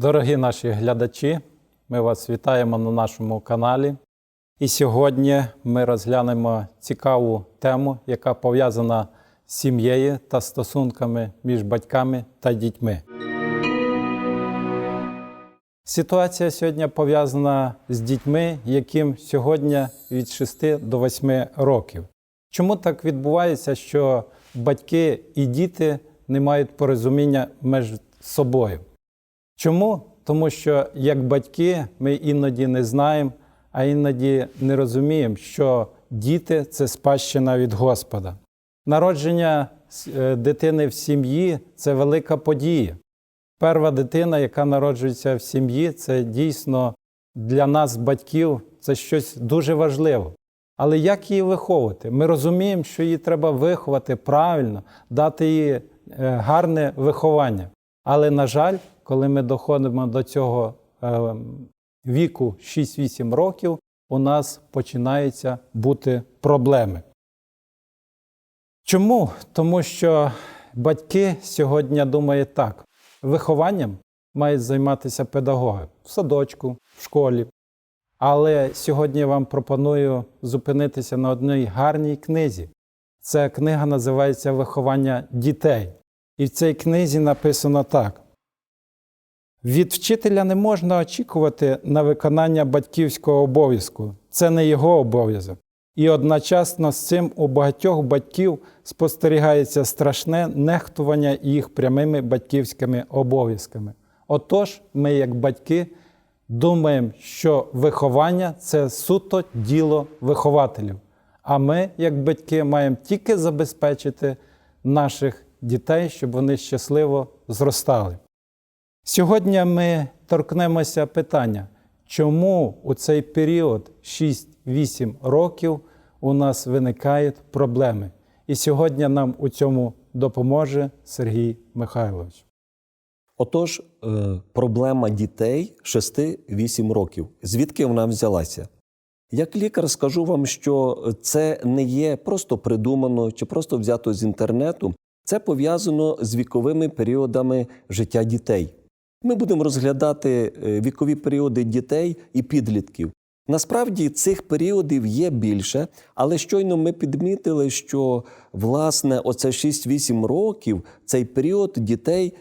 Дорогі наші глядачі, ми вас вітаємо на нашому каналі. І сьогодні ми розглянемо цікаву тему, яка пов'язана з сім'єю та стосунками між батьками та дітьми. Ситуація сьогодні пов'язана з дітьми, яким сьогодні від 6 до 8 років. Чому так відбувається, що батьки і діти не мають порозуміння між собою? Чому? Тому що як батьки ми іноді не знаємо, а іноді не розуміємо, що діти це спадщина від Господа. Народження е, дитини в сім'ї це велика подія. Перша дитина, яка народжується в сім'ї, це дійсно для нас, батьків, це щось дуже важливе. Але як її виховувати? Ми розуміємо, що її треба виховати правильно, дати їй е, гарне виховання. Але, на жаль, коли ми доходимо до цього е, віку 6-8 років, у нас починаються бути проблеми. Чому? Тому що батьки сьогодні думають так: вихованням мають займатися педагоги в садочку, в школі. Але сьогодні я вам пропоную зупинитися на одній гарній книзі. Ця книга називається Виховання дітей. І в цій книзі написано так: від вчителя не можна очікувати на виконання батьківського обов'язку. Це не його обов'язок. І одночасно з цим у багатьох батьків спостерігається страшне нехтування їх прямими батьківськими обов'язками. Отож, ми, як батьки, думаємо, що виховання це суто діло вихователів. А ми, як батьки, маємо тільки забезпечити наших дітей, щоб вони щасливо зростали. Сьогодні ми торкнемося питання, чому у цей період 6-8 років у нас виникають проблеми. І сьогодні нам у цьому допоможе Сергій Михайлович. Отож, е, проблема дітей 6-8 років. Звідки вона взялася? Як лікар скажу вам, що це не є просто придумано чи просто взято з інтернету, це пов'язано з віковими періодами життя дітей. Ми будемо розглядати е, вікові періоди дітей і підлітків. Насправді цих періодів є більше, але щойно ми підмітили, що власне оце 6-8 років цей період дітей,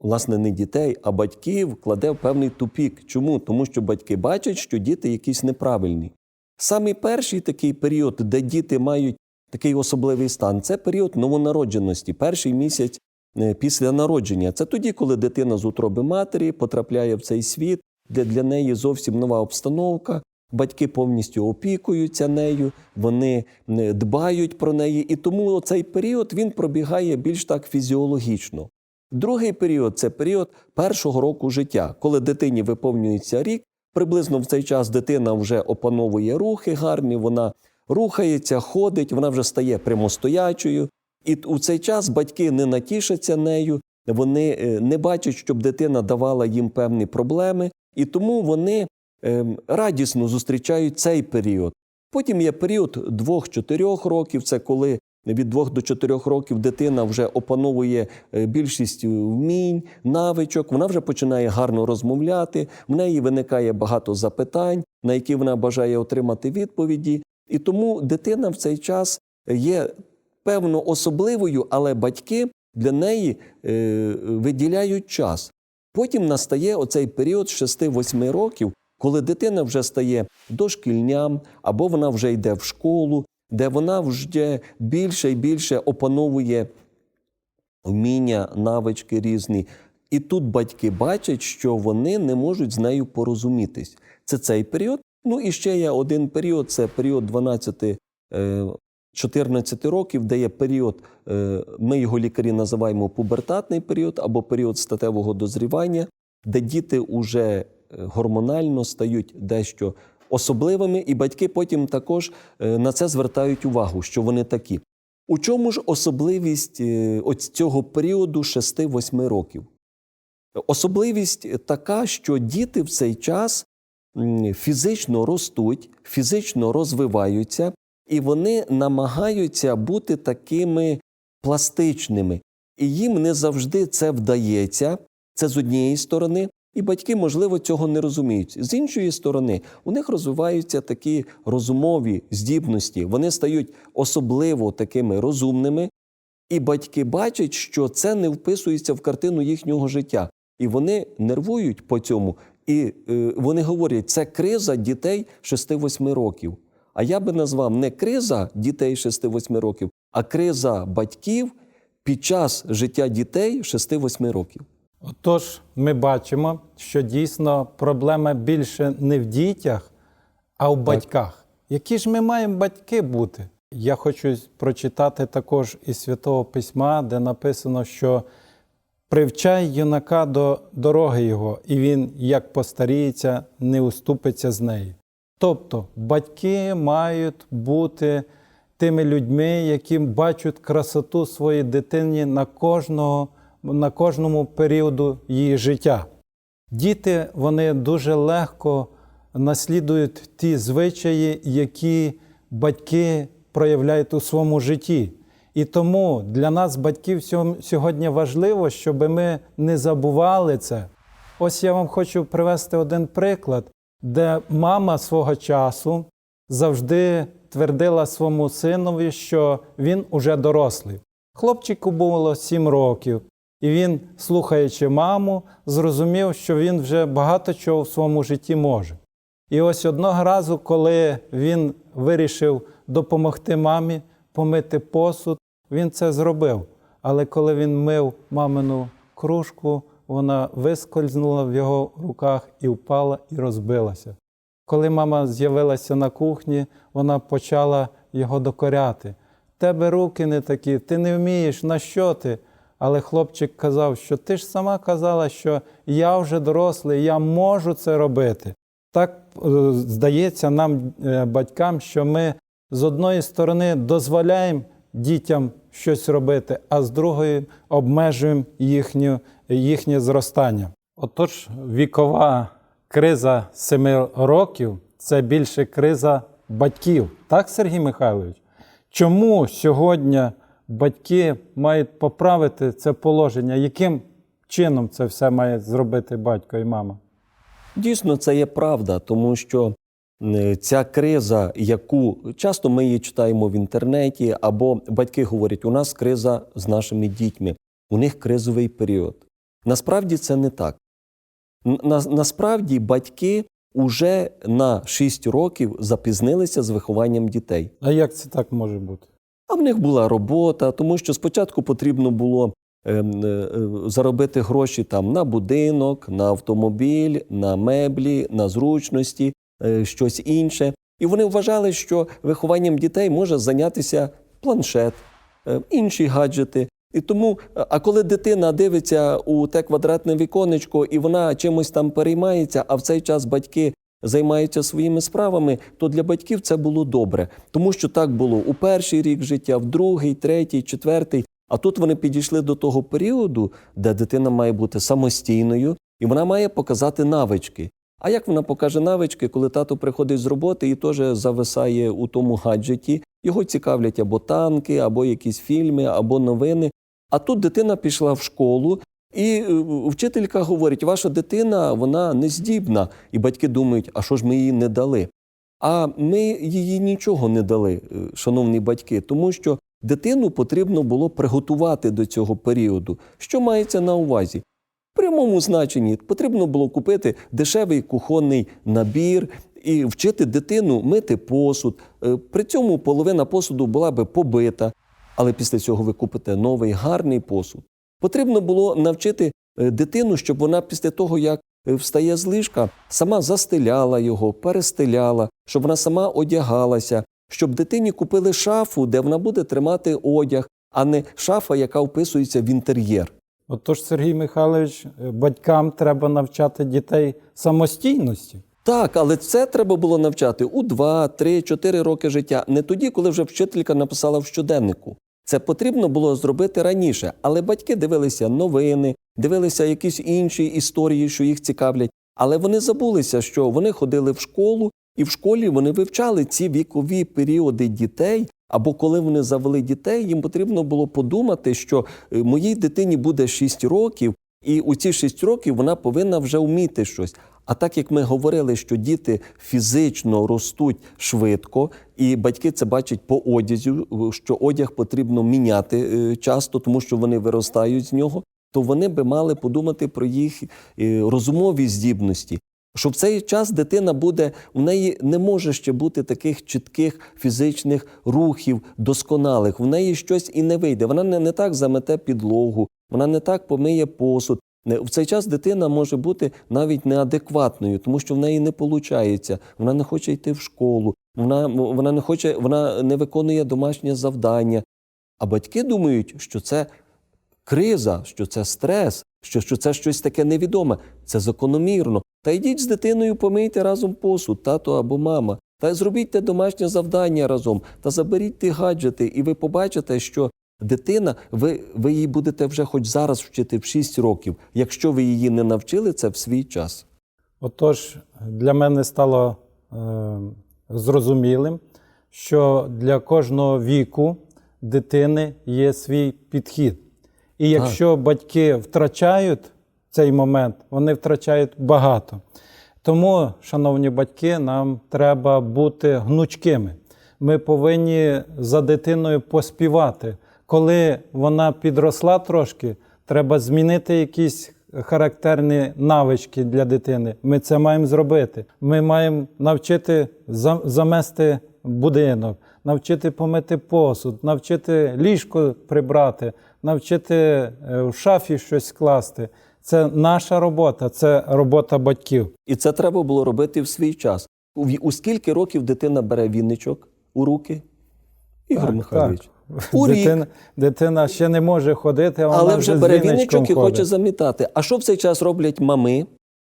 власне, не дітей, а батьків кладе в певний тупік. Чому? Тому що батьки бачать, що діти якісь неправильні. Самий перший такий період, де діти мають такий особливий стан, це період новонародженості, перший місяць після народження. Це тоді, коли дитина з утроби матері потрапляє в цей світ, де для неї зовсім нова обстановка. Батьки повністю опікуються нею, вони е, дбають про неї, і тому цей період він пробігає більш так фізіологічно. Другий період це період першого року життя, коли дитині виповнюється рік. Приблизно в цей час дитина вже опановує рухи гарні, вона рухається, ходить, вона вже стає прямостоячою. І у цей час батьки не натішаться нею, вони е, не бачать, щоб дитина давала їм певні проблеми, і тому вони ем, радісно зустрічають цей період. Потім є період 2-4 років, це коли від 2 до 4 років дитина вже опановує е, більшість вмінь, навичок, вона вже починає гарно розмовляти, в неї виникає багато запитань, на які вона бажає отримати відповіді. І тому дитина в цей час є певно особливою, але батьки для неї е, виділяють час. Потім настає оцей період 6-8 років, коли дитина вже стає дошкільням, або вона вже йде в школу, де вона вже більше і більше опановує вміння, навички різні. І тут батьки бачать, що вони не можуть з нею порозумітись. Це цей період. Ну і ще є один період це період 12 е, 14 років, де є період, е, ми його лікарі називаємо пубертатний період або період статевого дозрівання, де діти уже гормонально стають дещо особливими, і батьки потім також е, на це звертають увагу, що вони такі. У чому ж особливість е, ось цього періоду 6-8 років? Особливість така, що діти в цей час фізично ростуть, фізично розвиваються, і вони намагаються бути такими пластичними. І їм не завжди це вдається. Це з однієї сторони. І батьки, можливо, цього не розуміють. З іншої сторони, у них розвиваються такі розумові здібності. Вони стають особливо такими розумними, і батьки бачать, що це не вписується в картину їхнього життя. І вони нервують по цьому. І е, вони говорять, це криза дітей 6-8 років. А я би назвав не криза дітей 6-8 років, а криза батьків під час життя дітей 6-8 років. Отож, ми бачимо, що дійсно проблема більше не в дітях, а в батьках. Які ж ми маємо батьки бути? Я хочу прочитати також із Святого Письма, де написано, що привчай юнака до дороги його, і він, як постаріється, не уступиться з неї. Тобто батьки мають бути тими людьми, які бачать красоту своєї дитині на кожного, на кожному періоду її життя. Діти вони дуже легко наслідують ті звичаї, які батьки проявляють у своєму житті. І тому для нас, батьків, сьогодні важливо, щоб ми не забували це. Ось я вам хочу привести один приклад, де мама свого часу завжди твердила своєму синові, що він уже дорослий. Хлопчику було сім років, і він, слухаючи маму, зрозумів, що він вже багато чого в своєму житті може. І ось одного разу, коли він вирішив допомогти мамі помити посуд, він це зробив. Але коли він мив мамину кружку, вона вискользнула в його руках і впала і розбилася. Коли мама з'явилася на кухні, вона почала його докоряти. Тебе руки не такі, ти не вмієш, на що ти? Але хлопчик казав, що ти ж сама казала, що я вже дорослий, я можу це робити. Так е, здається нам, е, батькам, що ми з одної сторони дозволяємо дітям щось робити, а з другої обмежуємо їхню, їхнє зростання. Отож, вікова криза семи років це більше криза батьків. Так, Сергій Михайлович? Чому сьогодні батьки мають поправити це положення? Яким чином це все має зробити батько і мама? Дійсно, це є правда, тому що е, ця криза, яку часто ми її читаємо в інтернеті, або батьки говорять, у нас криза з нашими дітьми, у них кризовий період. Насправді це не так. На, насправді батьки уже на 6 років запізнилися з вихованням дітей. А як це так може бути? А в них була робота, тому що спочатку потрібно було ем, е, е, заробити гроші там на будинок, на автомобіль, на меблі, на зручності, е, щось інше. І вони вважали, що вихованням дітей може зайнятися планшет, е, інші гаджети. І тому, е, а коли дитина дивиться у те квадратне віконечко і вона чимось там переймається, а в цей час батьки займаються своїми справами, то для батьків це було добре, тому що так було у перший рік життя, в другий, третій, четвертий. А тут вони підійшли до того періоду, де дитина має бути самостійною, і вона має показати навички. А як вона покаже навички, коли тато приходить з роботи і теж зависає у тому гаджеті, його цікавлять або танки, або якісь фільми, або новини. А тут дитина пішла в школу, і е, вчителька говорить: ваша дитина вона нездібна. І батьки думають, а що ж ми їй не дали? А ми їй нічого не дали, е, шановні батьки, тому що дитину потрібно було приготувати до цього періоду. Що мається на увазі? В прямому значенні потрібно було купити дешевий кухонний набір і вчити дитину мити посуд. Е, При цьому половина посуду була би побита, але після цього ви купите новий гарний посуд. Потрібно було навчити е, дитину, щоб вона після того, як е, встає з ліжка, сама застеляла його, перестеляла, щоб вона сама одягалася, щоб дитині купили шафу, де вона буде тримати одяг, а не шафа, яка вписується в інтер'єр. Отож, Сергій Михайлович, е, батькам треба навчати дітей самостійності. Так, але це треба було навчати у 2, 3, 4 роки життя, не тоді, коли вже вчителька написала в щоденнику. Це потрібно було зробити раніше, але батьки дивилися новини, дивилися якісь інші історії, що їх цікавлять. Але вони забулися, що вони ходили в школу, і в школі вони вивчали ці вікові періоди дітей. Або коли вони завели дітей, їм потрібно було подумати, що е, моїй дитині буде 6 років, І у ці 6 років вона повинна вже вміти щось. А так як ми говорили, що діти фізично ростуть швидко, і батьки це бачать по одязі, що одяг потрібно міняти е, часто, тому що вони виростають з нього, то вони би мали подумати про їх е, розумові здібності. Що в цей час дитина буде, в неї не може ще бути таких чітких фізичних рухів, досконалих. В неї щось і не вийде. Вона не, не так замете підлогу, вона не так помиє посуд. Не- В цей час дитина може бути навіть неадекватною, тому що в неї не виходить. Вона не хоче йти в школу, вона, вона не хоче, вона не виконує домашнє завдання. А батьки думають, що це криза, що це стрес, що, що це щось таке невідоме. Це закономірно. Та йдіть з дитиною, помийте разом посуд, тато або мама. Та зробіть те домашнє завдання разом, та заберіть ті гаджети, і ви побачите, що дитина, ви, ви її будете вже хоч зараз вчити в 6 років, якщо ви її не навчили це в свій час. Отож, для мене стало е, зрозумілим, що для кожного віку дитини є свій підхід. І якщо батьки втрачають цей момент, вони втрачають багато. Тому, шановні батьки, нам треба бути гнучкими. Ми повинні за дитиною поспівати. Коли вона підросла трошки, треба змінити якісь характерні навички для дитини. Ми це маємо зробити. Ми маємо навчити замести будинок, навчити помити посуд, навчити ліжко прибрати, навчити е, в шафі щось скласти. Це наша робота, це робота батьків. І це треба було робити в свій час. У, у скільки років дитина бере вінничок у руки? Ігор Так, Михайлович. так. У рік. Дитина, дитина ще не може ходити, а вона Але вже бере вінничок і ходить. хоче замітати. А що в цей час роблять мами?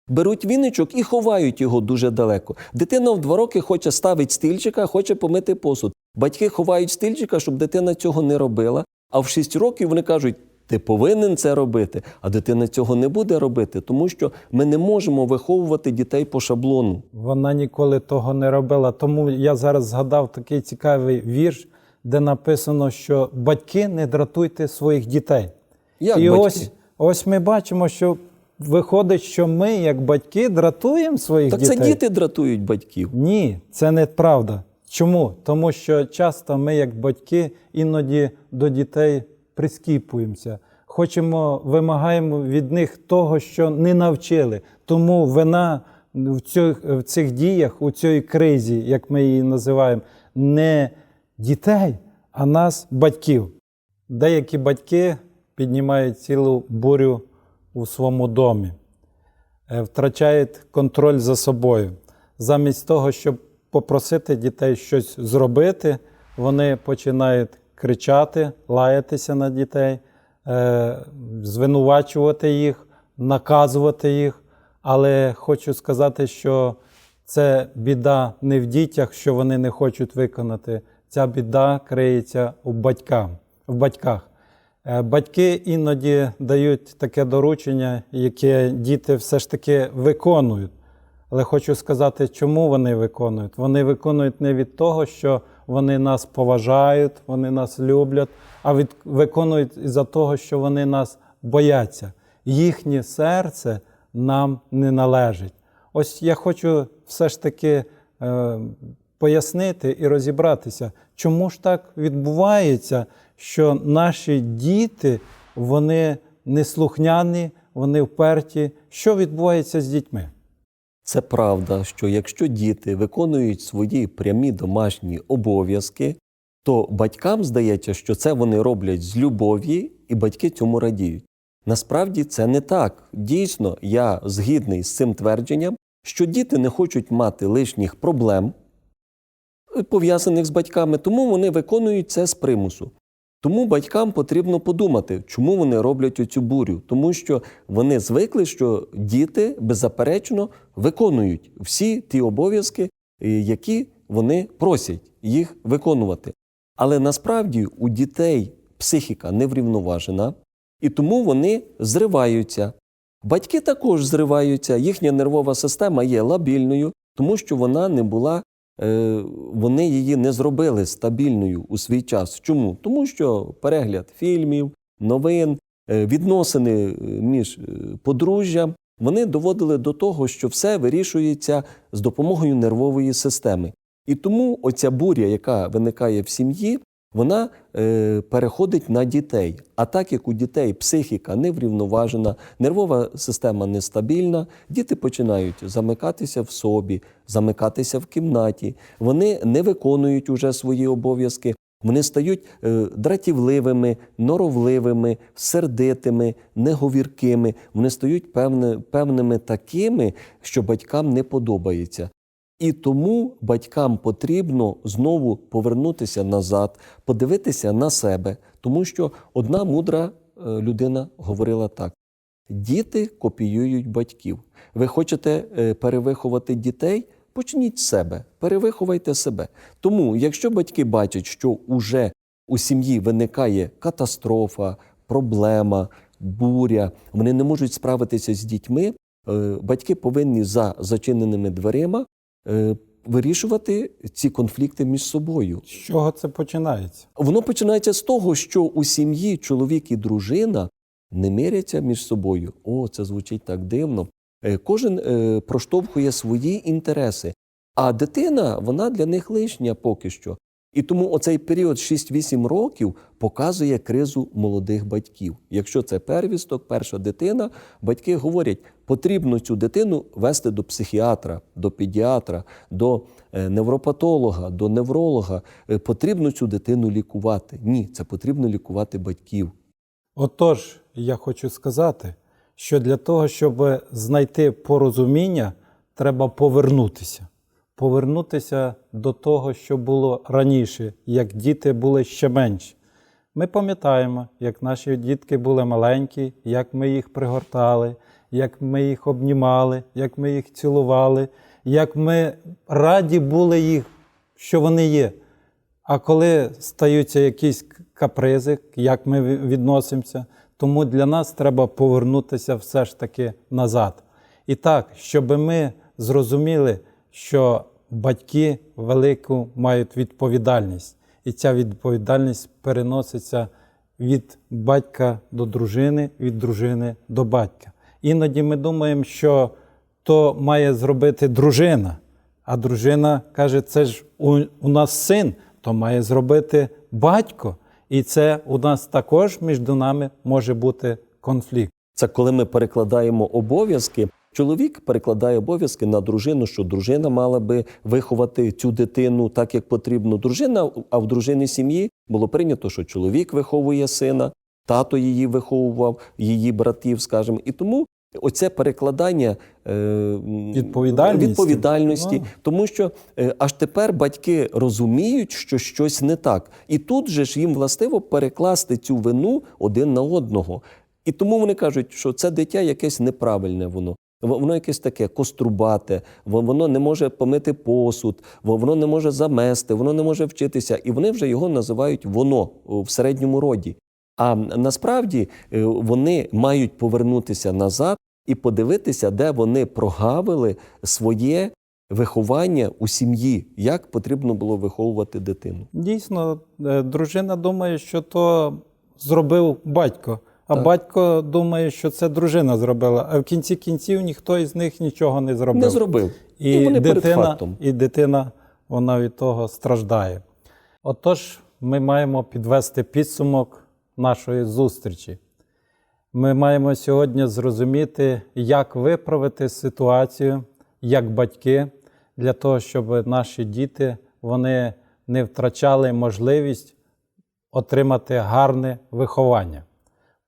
Беруть вінничок і ховають його дуже далеко. Дитина в два роки хоче ставити стільчика, хоче помити посуд. Батьки ховають стільчика, щоб дитина цього не робила. А в шість років вони кажуть: ти повинен це робити. А дитина цього не буде робити, тому що ми не можемо виховувати дітей по шаблону. Вона ніколи того не робила. Тому я зараз згадав такий цікавий вірш, де написано, що батьки не дратуйте своїх дітей. Як І батьки? ось, ось ми бачимо, що виходить, що ми, як батьки, дратуємо своїх Так дітей. це діти дратують батьків. Ні, це не правда. Чому? Тому що часто ми, як батьки, іноді до дітей прискіпуємося. Хочемо, вимагаємо від них того, що не навчили. Тому вина в цих, в цих діях, у цій кризі, як ми її називаємо, не дітей, а нас, батьків. Деякі батьки піднімають цілу бурю у своєму домі е, втрачають контроль за собою. Замість того, щоб попросити дітей щось зробити, вони починають кричати, лаятися на дітей, е, звинувачувати їх, наказувати їх. Але хочу сказати, що це біда не в дітях, що вони не хочуть виконати. Ця біда криється в батьках. Е, Батьки іноді дають таке доручення, яке діти все ж таки виконують. Але хочу сказати, чому вони виконують. Вони виконують не від того, що вони нас поважають, вони нас люблять, а від, виконують із-за того, що вони нас бояться. Їхнє серце нам не належить. Ось я хочу все ж таки е, пояснити і розібратися, чому ж так відбувається, що наші діти вони неслухняні, вони вперті. Що відбувається з дітьми? Це правда, що якщо діти виконують свої прямі домашні обов'язки, то батькам здається, що це вони роблять з любов'ю, і батьки цьому радіють. Насправді це не так. Дійсно, я згідний з цим твердженням, що діти не хочуть мати лишніх проблем, пов'язаних з батьками, тому вони виконують це з примусу. Тому батькам потрібно подумати, чому вони роблять оцю бурю, тому що вони звикли, що діти беззаперечно виконують всі ті обов'язки, е, які вони просять їх виконувати. Але насправді у дітей психіка не врівноважена, і тому вони зриваються. Батьки також зриваються, їхня нервова система є лабільною, тому що вона не була, вони її не зробили стабільною у свій час. Чому? Тому що перегляд фільмів, новин, е, відносини е, між е, подружжям, вони доводили до того, що все вирішується з допомогою нервової системи. І тому оця буря, яка виникає в сім'ї, вона е, переходить на дітей. А так як у дітей психіка неврівноважена, нервова система нестабільна, діти починають замикатися в собі, замикатися в кімнаті. Вони не виконують уже свої обов'язки. Вони стають е, дратівливими, норовливими, сердитими, неговіркими. Вони стають певними такими, що батькам не подобається. І тому батькам потрібно знову повернутися назад, подивитися на себе, тому що одна мудра е, людина говорила так: діти копіюють батьків. Ви хочете е, перевиховати дітей? Почніть з себе, перевиховайте себе. Тому, якщо батьки бачать, що уже у сім'ї виникає катастрофа, проблема, буря, вони не можуть справитися з дітьми, е, батьки повинні за зачиненими дверима вирішувати ці конфлікти між собою. З чого це починається? Воно починається з того, що у сім'ї чоловік і дружина не миряться між собою. О, це звучить так дивно. Е, Кожен е, проштовхує свої інтереси, а дитина вона для них лишня поки що. І тому оцей період 6-8 років показує кризу молодих батьків. Якщо це первісток, перша дитина, батьки говорять, потрібно цю дитину вести до психіатра, до педіатра, до е, невропатолога, до невролога. Е, Потрібно цю дитину лікувати. Ні, це потрібно лікувати батьків. Отож, я хочу сказати, що для того, щоб знайти порозуміння, треба повернутися. Повернутися до того, що було раніше, як діти були ще менші. Ми пам'ятаємо, як наші дітки були маленькі, як ми їх пригортали, як ми їх обнімали, як ми їх цілували, як ми раді були їх, що вони є. А коли стаються якісь капризи, як ми відносимося, тому для нас треба повернутися все ж таки назад. І так, щоб ми зрозуміли, що батьки велику мають відповідальність, і ця відповідальність переноситься від батька до дружини, від дружини до батька. Іноді ми думаємо, що то має зробити дружина. А дружина каже: це ж у, нас син, то має зробити батько. І це у нас також між нами може бути конфлікт. Це коли ми перекладаємо обов'язки. Чоловік перекладає обов'язки на дружину, що дружина мала би виховати цю дитину так, як потрібно. Дружина, а в дружини сім'ї було прийнято, що чоловік виховує сина, тато її виховував, її братів, скажімо. І тому оце перекладання е, Відповідальності. відповідальності Ну. тому що е, аж тепер батьки розуміють, що щось не так. І тут же ж їм властиво перекласти цю вину один на одного. І тому вони кажуть, що це дитя якесь неправильне воно. Воно якесь таке кострубате, воно не може помити посуд, воно не може замести, воно не може вчитися. І вони вже його називають воно в середньому роді. А насправді е, вони мають повернутися назад і подивитися, де вони прогавили своє виховання у сім'ї, як потрібно було виховувати дитину. Дійсно, е, дружина думає, що то зробив батько, а Так. батько думає, що це дружина зробила. А в кінці кінців ніхто із них нічого не зробив. Не зробив. І, І вони перед дитина, фактом. і дитина вона від того страждає. Отож, ми маємо підвести підсумок нашої зустрічі. Ми маємо сьогодні зрозуміти, як виправити ситуацію як батьки, для того, щоб наші діти вони не втрачали можливість отримати гарне виховання.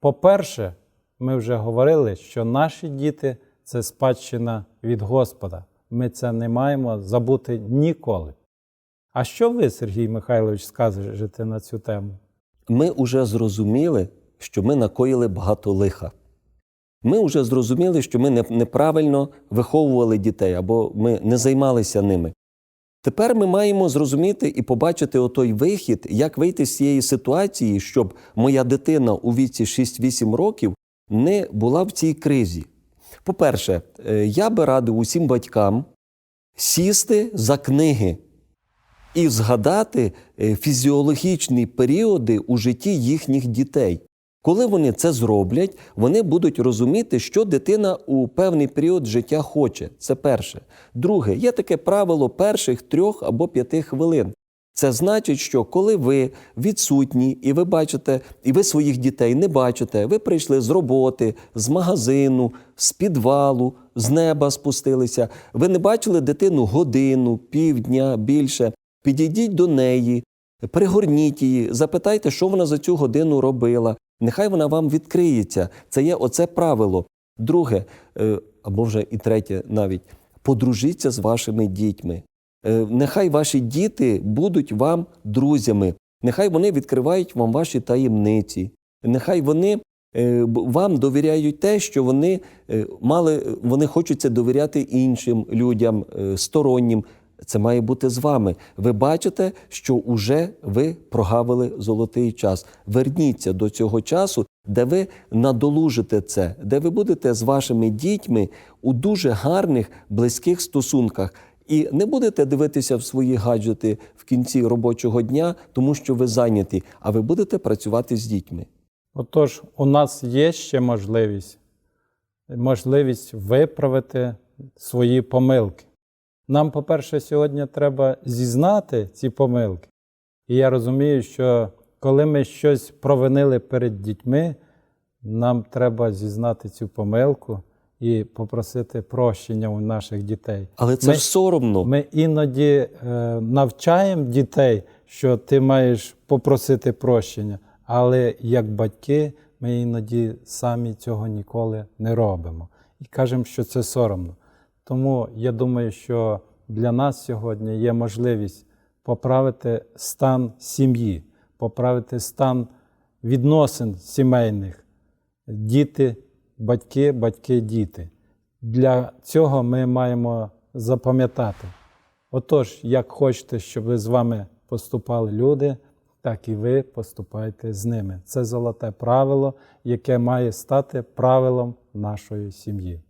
По-перше, ми вже говорили, що наші діти це спадщина від Господа. Ми це не маємо забути ніколи. А що ви, Сергій Михайлович, скажете на цю тему? Ми вже зрозуміли, що ми накоїли багато лиха. Ми вже зрозуміли, що ми неправильно виховували дітей або ми не займалися ними. Тепер ми маємо зрозуміти і побачити отой вихід, як вийти з цієї ситуації, щоб моя дитина у віці 6-8 років не була в цій кризі. По-перше, е, я би радив усім батькам сісти за книги і згадати е, фізіологічні періоди у житті їхніх дітей. Коли вони це зроблять, вони будуть розуміти, що дитина у певний період життя хоче. Це перше. Друге, є таке правило перших трьох або п'яти хвилин. Це значить, що коли ви відсутні, і ви бачите, і ви своїх дітей не бачите, ви прийшли з роботи, з магазину, з підвалу, з неба спустилися. Ви не бачили дитину годину, півдня, більше. Підійдіть до неї, пригорніть її, запитайте, що вона за цю годину робила. Нехай вона вам відкриється. Це є оце правило. Друге, е, або вже і третє навіть подружіться з вашими дітьми. Е, Нехай ваші діти будуть вам друзями, нехай вони відкривають вам ваші таємниці, нехай вони е, вам довіряють те, що вони мали, вони хочуть довіряти іншим людям, стороннім. Це має бути з вами. Ви бачите, що уже ви прогавили золотий час. Верніться до цього часу, де ви надолужите це, де ви будете з вашими дітьми у дуже гарних, близьких стосунках. І не будете дивитися в свої гаджети в кінці робочого дня, тому що ви зайняті, а ви будете працювати з дітьми. Отож, у нас є ще можливість, можливість виправити свої помилки. Нам, по-перше, сьогодні треба зізнати ці помилки. І я розумію, що коли ми щось провинили перед дітьми, нам треба зізнати цю помилку і попросити прощення у наших дітей. Але це Ми- ж соромно. Ми іноді е, навчаємо дітей, що ти маєш попросити прощення, але як батьки ми іноді самі цього ніколи не робимо і кажемо, що це соромно. Тому я думаю, що для нас сьогодні є можливість поправити стан сім'ї, поправити стан відносин сімейних, діти, батьки, батьки, діти. Для цього ми маємо запам'ятати. Отож, як хочете, щоб з вами поступали люди, так і ви поступайте з ними. Це золоте правило, яке має стати правилом нашої сім'ї.